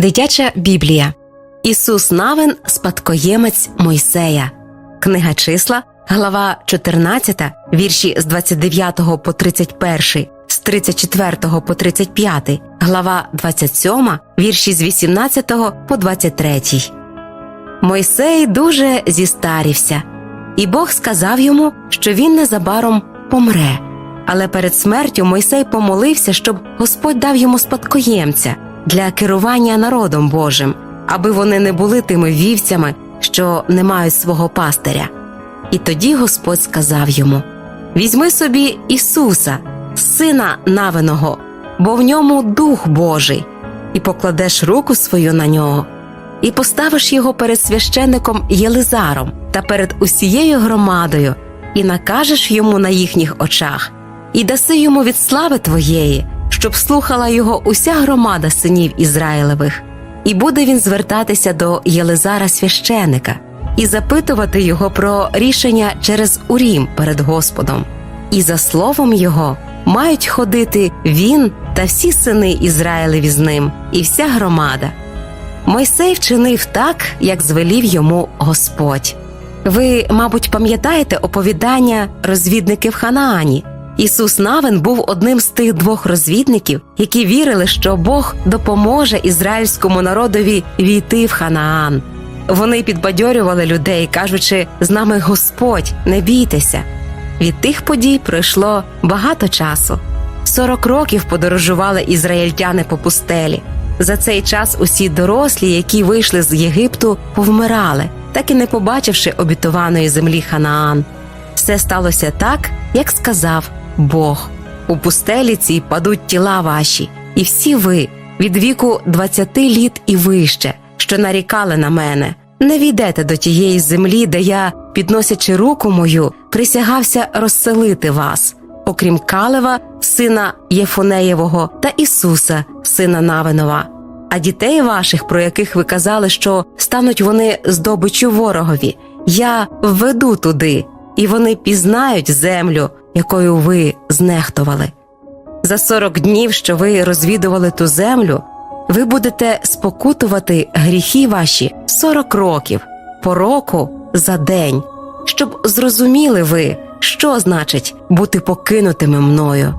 Дитяча Біблія. Ісус Навин спадкоємець Мойсея. Книга числа, глава 14, вірші з 29 по 31, з 34 по 35, глава 27, вірші з 18 по 23. Мойсей дуже зістарівся, і Бог сказав йому, що він незабаром помре. Але перед смертю Мойсей помолився, щоб Господь дав йому спадкоємця для керування народом Божим, аби вони не були тими вівцями, що не мають свого пастиря. І тоді Господь сказав йому: Візьми собі Ісуса, сина Навиного, бо в ньому Дух Божий, і покладеш руку свою на нього, і поставиш його перед священником Єлизаром та перед усією громадою, і накажеш йому на їхніх очах, і даси йому від слави твоєї, щоб слухала його уся громада синів Ізраїлевих, і буде він звертатися до Єлизара священика і запитувати його про рішення через Урім перед Господом. І за словом його мають ходити він та всі сини Ізраїлеві з ним, і вся громада. Мойсей вчинив так, як звелів йому Господь. Ви, мабуть, пам'ятаєте оповідання розвідники в Ханаані. Ісус Навин був одним з тих двох розвідників, які вірили, що Бог допоможе ізраїльському народові війти в Ханаан. Вони підбадьорювали людей, кажучи, з нами Господь, не бійтеся. Від тих подій пройшло багато часу. Сорок років подорожували ізраїльтяни по пустелі. За цей час усі дорослі, які вийшли з Єгипту, повмирали, так і не побачивши обітованої землі Ханаан. Все сталося так, як сказав Бог. У пустелі цій падуть тіла ваші, і всі ви, від віку двадцяти літ і вище, що нарікали на мене, не війдете до тієї землі, де я, підносячи руку мою, присягався розселити вас, окрім Калева, сина Єфонеєвого та Ісуса, сина Навинова. А дітей ваших, про яких ви казали, що стануть вони здобиччю ворогові, я введу туди, і вони пізнають землю, якою ви знехтували. За сорок днів, що ви розвідували ту землю, ви будете спокутувати гріхи ваші сорок років, по року за день, щоб зрозуміли ви, що значить бути покинутими мною.